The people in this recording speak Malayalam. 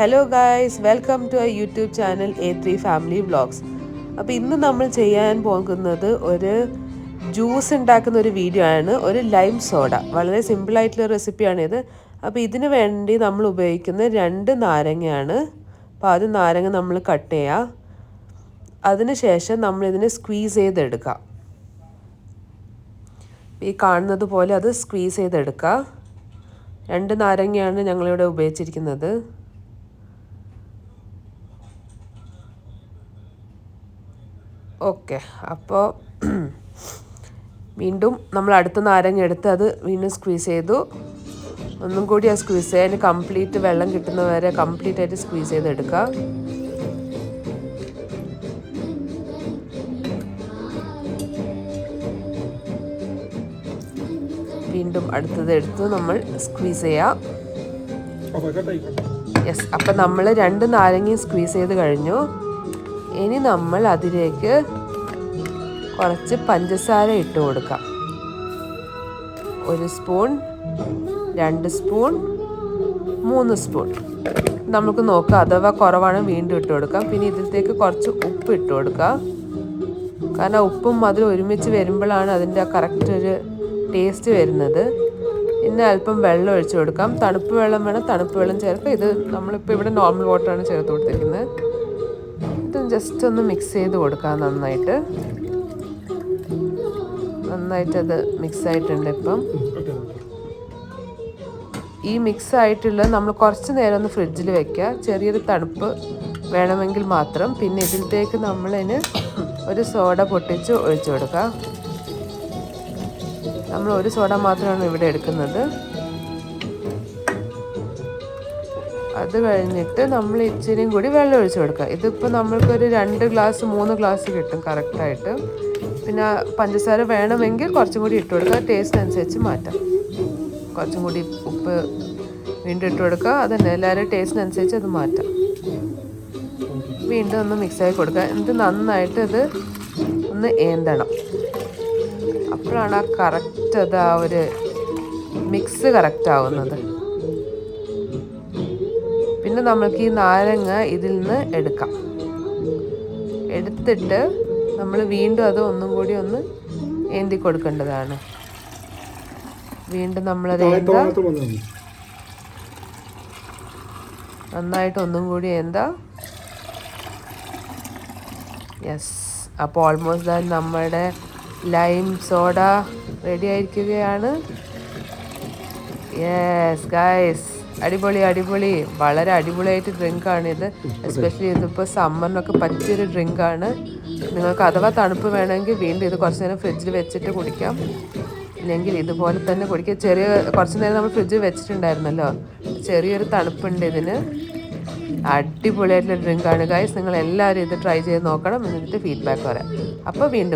Hello guys welcome to I YouTube channel A three family vlogs അപ്പോൾ ഇന്ന് നമ്മൾ ചെയ്യാൻ പോകുന്നത് ഒരു ജ്യൂസ് ഉണ്ടാക്കുന്ന ഒരു വീഡിയോ ആണ്. ഒരു ലൈം സോഡ വളരെ സിമ്പിളായിട്ടുള്ള റെസിപ്പിയാണിത് അപ്പോൾ ഇതിന് വേണ്ടി നമ്മൾ ഉപയോഗിക്കുന്ന രണ്ട് നാരങ്ങയാണ്. അപ്പോൾ ആദ്യം നാരങ്ങ നമ്മൾ കട്ട് ചെയ്യുക അതിനുശേഷം നമ്മളിതിനെ സ്ക്വീസ് ചെയ്തെടുക്കാം. ഈ കാണുന്നത് പോലെ അത് സ്ക്വീസ് ചെയ്തെടുക്കുക രണ്ട് നാരങ്ങയാണ് ഞങ്ങളിവിടെ ഉപയോഗിച്ചിരിക്കുന്നത്. ഓക്കെ അപ്പോൾ വീണ്ടും നമ്മൾ അടുത്ത നാരങ്ങ എടുത്ത് അത് വീണ്ടും സ്ക്വീസ് ചെയ്തു. ഒന്നും കൂടി ആ സ്ക്വീസ് ചെയ്യാൻ കംപ്ലീറ്റ് വെള്ളം കിട്ടുന്നവരെ കംപ്ലീറ്റ് ആയിട്ട് സ്ക്വീസ് ചെയ്തെടുക്കുക വീണ്ടും അടുത്തത് എടുത്ത് നമ്മൾ സ്ക്വീസ് ചെയ്യാം. യെസ് അപ്പം നമ്മൾ രണ്ട് നാരങ്ങയും സ്ക്വീസ് ചെയ്ത് കഴിഞ്ഞു. ഇനി നമ്മൾ അതിലേക്ക് കുറച്ച് പഞ്ചസാര ഇട്ട് കൊടുക്കാം. ഒരു സ്പൂൺ രണ്ട് സ്പൂൺ മൂന്ന് സ്പൂൺ. നമുക്ക് നോക്കാം അഥവാ കുറവാണ് വീണ്ടും ഇട്ട് കൊടുക്കാം. പിന്നെ ഇതിലേക്ക് കുറച്ച് ഉപ്പ് ഇട്ട് കൊടുക്കാം. കാരണം ഉപ്പും മധുരം ഒരുമിച്ച് വരുമ്പോഴാണ് അതിന്റെ കറക്റ്റ് ഒരു ടേസ്റ്റ് വരുന്നത്. പിന്നെ അല്പം വെള്ളം ഒഴിച്ചു കൊടുക്കാം. തണുപ്പ് വെള്ളം വേണം തണുപ്പ് വെള്ളം ചേർക്കാം. ഇത് നമ്മളിപ്പോൾ ഇവിടെ നോർമൽ വാട്ടറാണ് ചേർത്ത് കൊടുത്തിരിക്കുന്നത്. ജസ്റ്റ് ഒന്ന് മിക്സ് ചെയ്ത് കൊടുക്കാം നന്നായിട്ട്. നന്നായിട്ട് അത് മിക്സ് ആയിട്ടുണ്ട് ഇപ്പം. ഈ മിക്സ് ആയിട്ടുള്ള നമ്മൾ കുറച്ച് നേരം ഒന്ന് ഫ്രിഡ്ജിൽ വെക്കുക. ചെറിയൊരു തണുപ്പ് വേണമെങ്കിൽ മാത്രം. പിന്നെ ഇതിലേക്ക് നമ്മളതിന് ഒരു സോഡ പൊട്ടിച്ച് ഒഴിച്ചു കൊടുക്കുക നമ്മൾ ഒരു സോഡ മാത്രമാണ് ഇവിടെ എടുക്കുന്നത്. അത് കഴിഞ്ഞിട്ട് നമ്മൾ ഇച്ചിരിയും കൂടി വെള്ളം ഒഴിച്ച് കൊടുക്കുക. ഇതിപ്പോൾ നമ്മൾക്കൊരു രണ്ട് ഗ്ലാസ് മൂന്ന് ഗ്ലാസ് കിട്ടും കറക്റ്റായിട്ട് പിന്നെ പഞ്ചസാര വേണമെങ്കിൽ കുറച്ചും കൂടി ഇട്ട് കൊടുക്കുക. ടേസ്റ്റ് അനുസരിച്ച് മാറ്റാം. കുറച്ചും കൂടി ഉപ്പ് വീണ്ടും ഇട്ട് കൊടുക്കുക. അതന്നെ എല്ലാവരും ടേസ്റ്റിനനുസരിച്ച് അത് മാറ്റാം. വീണ്ടും ഒന്ന് മിക്സായി കൊടുക്കുക. എന്നിട്ട് നന്നായിട്ട് ഇത് ഒന്ന് ഏന്തണം. അപ്പോഴാണ് ആ കറക്റ്റ് അത് ആ ഒരു മിക്സ് കറക്റ്റ് ആവുന്നത്. പിന്നെ നമ്മൾക്ക് ഈ നാരങ്ങ ഇതിൽ നിന്ന് എടുക്കാം. എടുത്തിട്ട് നമ്മൾ വീണ്ടും അത് ഒന്നും കൂടി ഒന്ന് ഏന്തി കൊടുക്കേണ്ടതാണ്. വീണ്ടും നമ്മൾ ഏന്താ? നന്നായിട്ട് ഒന്നും കൂടി എന്താ യെസ് അപ്പോൾ ഓൾമോസ്റ്റ് ദാൻ നമ്മുടെ ലൈം സോഡ റെഡി ആയിരിക്കുകയാണ്. യെസ് ഗൈസ് അടിപൊളി അടിപൊളി. വളരെ അടിപൊളിയായിട്ട് ഡ്രിങ്ക് ആണിത് എസ്പെഷ്യലി ഇതിപ്പോൾ സമ്മറിനൊക്കെ പറ്റിയൊരു ആണ് നിങ്ങൾക്ക് അഥവാ തണുപ്പ് വേണമെങ്കിൽ വീണ്ടും ഇത് കുറച്ച് നേരം ഫ്രിഡ്ജിൽ വെച്ചിട്ട് കുടിക്കാം. ഇല്ലെങ്കിൽ ഇതുപോലെ തന്നെ കുടിക്കാം. ചെറിയ കുറച്ച് നേരം നമ്മൾ ഫ്രിഡ്ജിൽ വെച്ചിട്ടുണ്ടായിരുന്നല്ലോ. ചെറിയൊരു തണുപ്പുണ്ട് ഇതിന്. അടിപൊളിയായിട്ടുള്ള ആണ് ഗൈസ് നിങ്ങൾ എല്ലാവരും ഇത് ട്രൈ ചെയ്ത് നോക്കണം. എന്നിട്ട് ഫീഡ്ബാക്ക് പറയാം. അപ്പോൾ വീണ്ടും